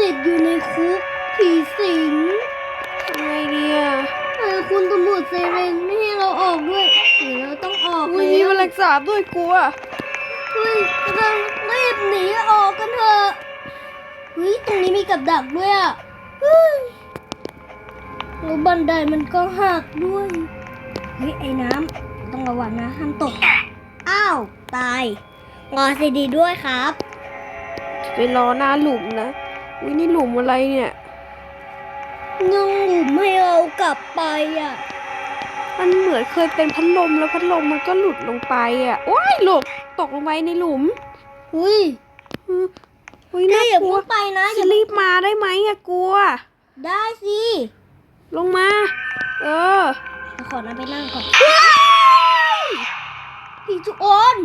ติดอยู่ในคุกผีสิงทำไงดีอะเออคุณตำรวจเซเรนไม่ให้เราออกด้วยเดี๋ยวเราต้องออกอุ้ยแล้มีวแมลงสาบด้วยกลัว เฮ้ยเรารีบหนีออกกันเถอะเฮ้ยตรงนี้มีกับดักด้วยอะเฮ้ยแล้วบันไดมันก็หักด้วยเฮ้ยไอ้น้ำต้องระวังนะห้ามตกอ้าวตายงอซีดีด้วยครับ ไปรอหน้าหลุมนะ อุ้ยนี่หลุมอะไรเนี่ยยังหลุมให้เรากลับไปอะ มันเหมือนเคยเป็นพัดลมแล้วพัดลมมันก็หลุดลงไปอะว้ายหลบตกลงไปในหลุม อุ้ยอืมอุ้ยเอ้น่ายอย่ากลัวเพิ่งไปนะอจะย่ารีบมาได้ไหมอะกลัว ได้สิ ลงมา เออเดี๋ยวขอน้ำไปนั่งก่อนพี่จุออน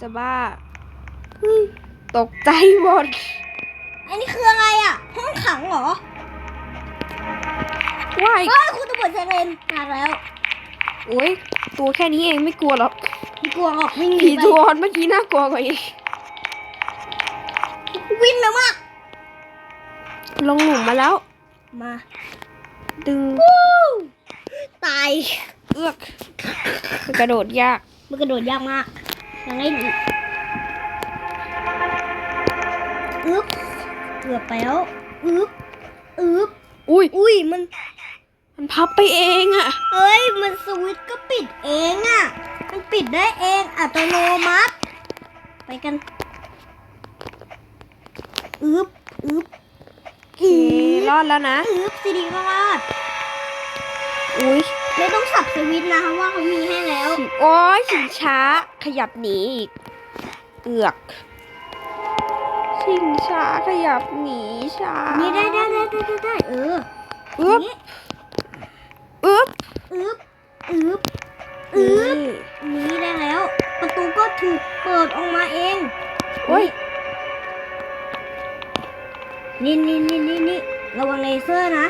จะบ้าเฮ้ยตกใจหมด อันนี้คืออะไรอะ ห้องขังเหรอว้ายเฮ้ยคุณตำรวจเซเรนมาแล้วโอ้ยตัวแค่นี้เองไม่กลัวหรอกไม่กลัวหรอกวิ่งหนีผีไปตัวอ่อนเมื่อกี้น่ากลัวกว่าอีกวิ่งแล้วมากลงหลุมมาแล้ว มาดึงตายเอื้อกมันกระโดดยาก มันกระโดดยากมากยังไงอีกอึ๊บเกือบไปแล้ว อึ๊บอึ๊บอุ้ยอุ้ยมัน มันพับไปเองอะเฮ้ย มันสวิตช์ก็ปิดเองอะ่ะมันปิดได้เองอัตโนมัติ ไปกันอึ๊บอึ๊บโอเครอดแล้วนะ อึ๊บซีดีก็รอดอุ้ยไม่ต้องสับสวิตช์นะเพราะว่าเขามีให้แล้ว โอ้ยชิงช้า ขยับหนีอีก เอือก ชิงช้าขยับหนีช้านี่ได้ได้ได้ได้ได้ได้เอออึ๊บนี่อึ๊บอึ๊บอึ๊บอึ๊บนี่นี่ได้แล้ว ประตูก็ถูกเปิดออกมาเองโอ้ยนี่นี่นี่นี่นี่ระวังเลเซอร์นะ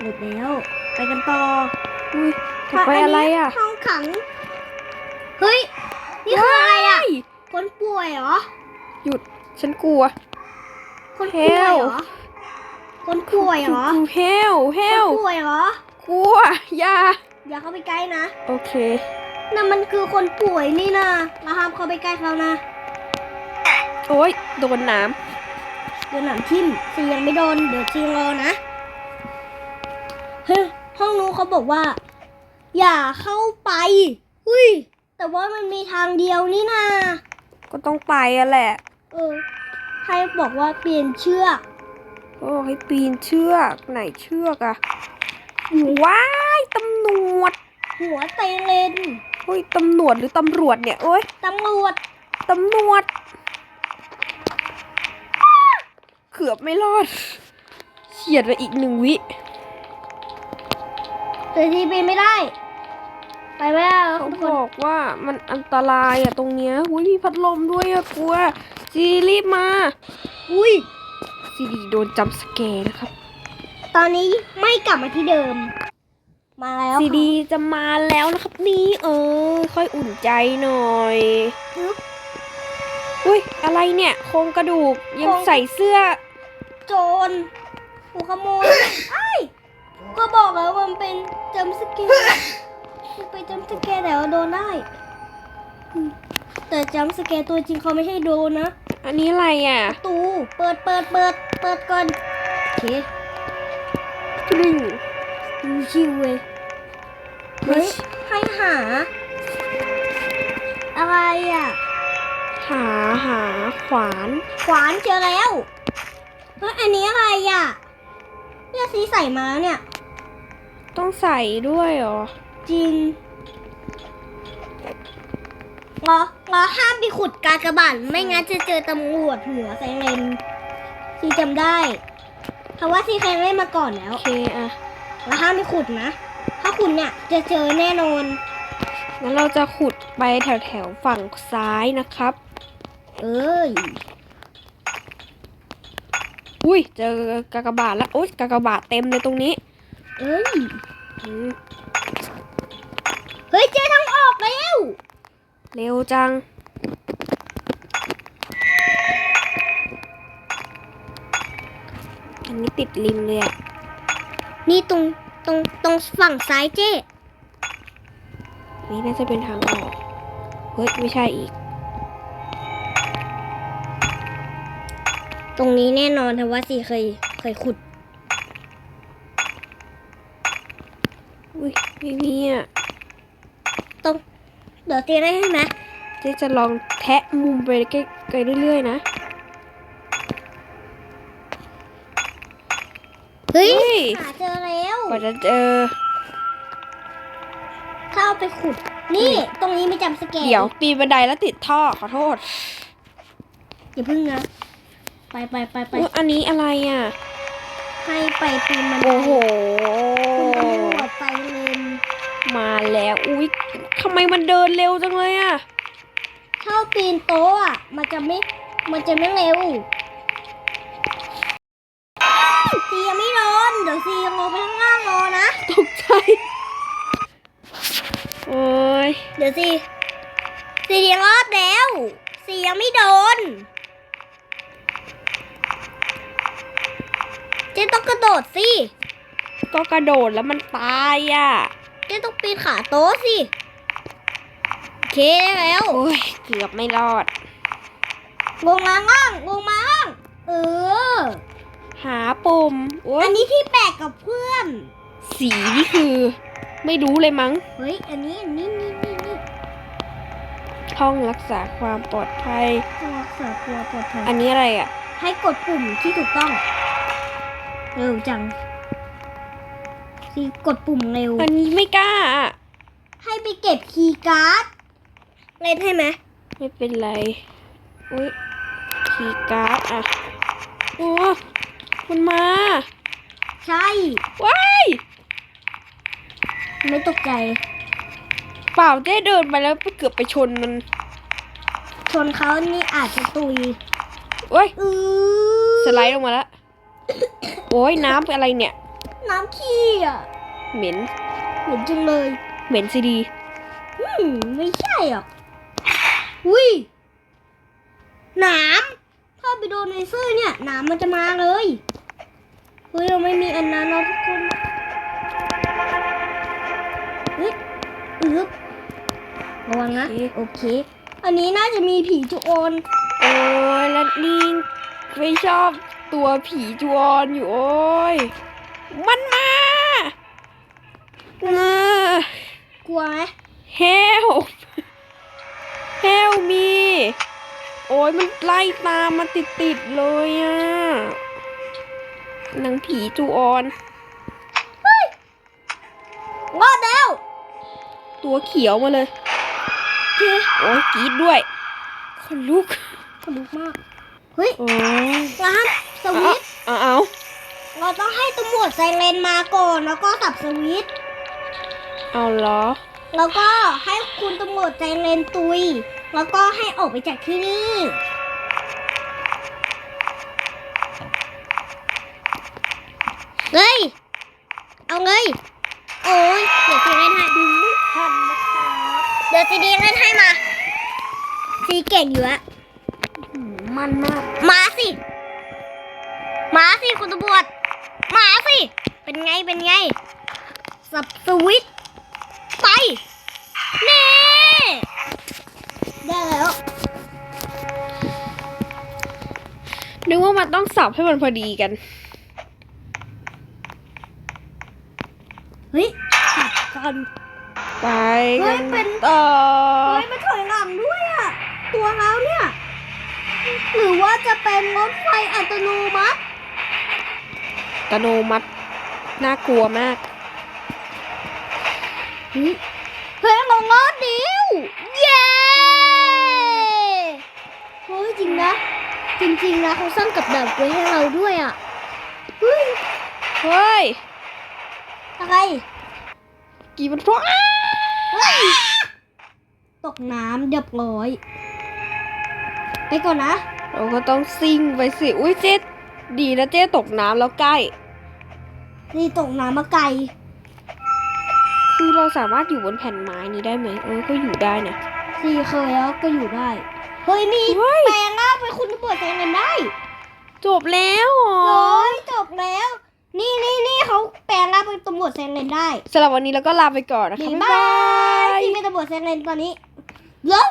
หลุดแล้วไปกันต่ออุ้ยจะไปอะไรอะห้องขังเฮ้ยนี่คืออะไรอะว้ายคนป่วยเหรอ หยุด ฉันกลัว คนป่วยเหรอ Hell คนป่วยเหรอกูเฮลเฮคนลป่วยเหรอ กลัวอย่าอย่าเข้าไปใกล้นะ โอเคนั่นมันคือคนป่วยนี่นะเราห้ามเข้าไปใกล้เขานะ โอ้ยโดนน้เดี๋ยวหนามทิ่มซียังไม่โดน เดี๋ยวซีรอนะ เฮ้ยห้องนู้นเขาบอกว่า อย่าเข้าไป อุ้ย แต่ว่ามันมีทางเดียวนี่นาำก็ต้องไปอะแหละ เออ ให้บอกว่าเปลี่ยนเชือกโอ้ให้ปีนเชือกไหนเชือกอะว้ายตำรวจหัวเตเลนเฮ้ยตำรวจหรือตำรวจเนี่ยโอ้ยตำรวจตำรวจเกือบไม่รอดเฉียดไปอีกหนึ่งวิแต่ทีปีนไม่ได้ ไปไม่ได้แล้วเขาทุกบคนอกว่ามันอันตรายอะตรงเนี้ยอุ้ยมีพัดลมด้วยอะกลัว จีรีบมา อุ้ย ซีดีโดนจำสแกร์นะครับ ตอนนี้ไม่กลับมาที่เดิม มาแล้วซีดีจะมาแล้วนะครับนี่เออ ค่อยอุ่นใจหน่อยปึ๊บอุ้ยอะไรเนี่ย โครงกระดูกยังโครงใส่เสื้อ โจรผู้ขโมยไอ้ยก็บอกแล้วว่ามันเป็นจำสเกร์มันเป็นจำสเกร์แต่ว่าโดนได้อืมแต่จำสเกร์ตัวจริงเขาไม่ให้โดนนะ อันนี้อะไรอะ ประตู เปิดเปิดเปิดเปิดก่อน โอเคกรึงดูชิวเลยเฮ้ยให้หา อะไรอะ หาหาขวาน ขวานเจอแล้วเฮ้ยอันนี้อะไรอะเนี่ยสีใส่มาแล้วเนี่ย ต้องใส่ด้วยเหรอ จริง งองอห้ามไปขุดกากบาทไม่งั้นจะเจอตำรวจหัวแซงเลนซีจำได้ เพราะว่าซีเคยเล่นมาก่อนแล้ว โอเคอะแล้วห้ามไปขุดนะ ถ้าขุดเนี่ยจะเจอแน่นอนงั้นเราจะขุดไปแถวแถวๆฝั่งซ้ายนะครับ เอ้ย อุ้ยเจอกากบาทแล้ว โอ๊ยกากบาทเต็มเลยตรงนี้ เอ้ยอืมเฮ้ยเจอทางออกแล้ว เร็วจัง อันนี้ติดริมเลยอะนี่ตรงตรงตรงฝั่งซ้ายเจ้นี่น่าจะเป็นทางออก เฮ้ย ไม่ใช่อีก ตรงนี้แน่นอนแต่ว่าสีเคยเคยขุด อุ้ยไม่มีอะ ตรง เดี๋ยวตีได้ใช่ไหมเจ๊จะลองแทะมุมไปใกล้ๆเรื่อยๆนะเฮ้ยเฮ้ยหาเจอแล้วกว่าจะเจอถ้าเอาไปขุด นี่ ตรงนี้ไม่จำสแกนเดี๋ยวปีนบันไดแล้วติดท่อขอโทษอย่าพึ่งนะไปไปไปไปอุ๊ยอันนี้อะไรอะ ให้ไปปีนมันโอ้โหคุณตำรวจไปเลน มาแล้วอุ๊ยทำไมมันเดินเร็วจังเลยอะถ้าปีนโต๊ะอะมันจะไม่มันจะไม่เร็วซียังไม่นอนเดี๋ยวซียังลงไปข้างล่างรอนะตกใจโอ้ยเดี๋ยวซีซียังรอดแล้วซียังไม่โดนเจ๊ต้องกระโดดสิก็กระโดดแล้วมันตายอะ เจ๊ต้องปีนขาโต๊ะสิ โอเคได้แล้วโอ้ยเกือบไม่รอด ลงมาง่างลงมาง่างเออ หาปุ่มโอ้อัยนนี้ที่แปลกกับเพื่อน สีนี่คือ ไม่รู้เลยมั้ง เฮ้ย อันนี้อันนี้นี่นี่นี่ห้องรักษาความปลอดภัย ตัวเสือตัวปลอดภัยอันนี้อะไรอะ ให้กดปุ่มที่ถูกต้อง เร็วจัง สิกดปุ่มเร็ว อันนี้ไม่กล้าอะให้ไปเก็บคีย์การ์ดเล่นให้ไหมไม่เป็นไร อุ้ยคีย์การ์ดอะโอ้มันมา ใช่ ว้าย ไม่ตกใจ เปล่าเจ๊เดินไปแล้วไปเกือบไปชนมัน ชนเขานี่อาจจะตุยโอ้ย อือสไลด์ลงมาแล้ว โอ้ยน้ำอะไรเนี่ย น้ำขี้อะ เหม็น เหม็นจังเลย เหม็นซีดีอืมไม่ใช่อะอุ้ยหนามถ้าไปโดนในเสื้อเนี่ยหนามมันจะมาเลยเฮ้ยเราไม่มีอันนั้นเราทุกคนเฮ้ยอึ๊บระวังนะโอเค อันนี้น่าจะมีผีจุโอนโอ้ยแล้วนี่ไม่ชอบตัวผีจวนอยู่โอ้ย มันมาเออกลัวไหมเฮลเฮลมีโอ้ยมันไล่ตามมาติดติดๆเลยอะนางผีจูออนรอดแล้ว ตัวเขียวมาเลยเฮ้ยโอ้ยกรีดด้วยคนลุกขนลุกมาก เฮ้ยโอ้ยร้านสวิตช์เอาเอาเรา ต้องให้ตำรวจไซเรนมาก่อนแล้วก็สับสวิตช์เอาเหรอ แล้วก็ให้คุณตำรวจไซเรนตุย แล้วก็ให้ออกไปจากที่นี่เฮ้ยเอาเลยโอ้ยเดี๋ยวซีเล่นให้ดูทันนะครับเดี๋ยวซีดีเล่นให้มาซีเก่งอยู่อะหืมมันมากมาสิ มาสิ คุณตำรวจ มาสิ เป็นไง เป็นไง สับสวิตช์ไป นี่ ได้แล้วนึกว่ามันต้องสับให้มันพอดีกัน เฮ้ยสับกันไปเฮ้กัยนเป็นต่อเฮ้ยมันถอยหลังด้วยอะตัวเราเนี่ย หรือว่าจะเป็นรถไฟอัตโนมัติต โนมัติ น่ากลัวมากเฮ้ยเฮ้ยเรารอดเดียวเย้เฮ้ยจริงนะ จริงๆนะเขาสร้างกับดักไว้ให้เราด้วยอะเฮ้ยเฮ้ยอะไรกี่มันเพราะอ้าเฮ้ยตกน้ำเรียบร้อย ไปก่อนนะ เราก็ต้องซิ่งไปสิ อุ้ยเจ๊ดีนะเจ๊ตกน้ำแล้วใกล้ นี่ตกน้ำมาไกล คือเราสามารถอยู่บนแผ่นไม้นี้ได้ไหมเออ ก็อยู่ได้นะสี่เคยแล้วก็อยู่ได้ เฮ้ยมีเฮ้ย แปลงร่างเป็นคุณตำรวจแทนกันได้จบแล้วเหรอโอ้ยจบแล้ว นี่นี่นี่เขาแปลงร่างเป็นตำรวจแซงเลนได้สำหรับวันนี้เราก็ลาไปก่อนนะคะบ๊ายบ๊ายบาบายย ที่เป็นตำรวจแซงเลนตอนนี้เลิก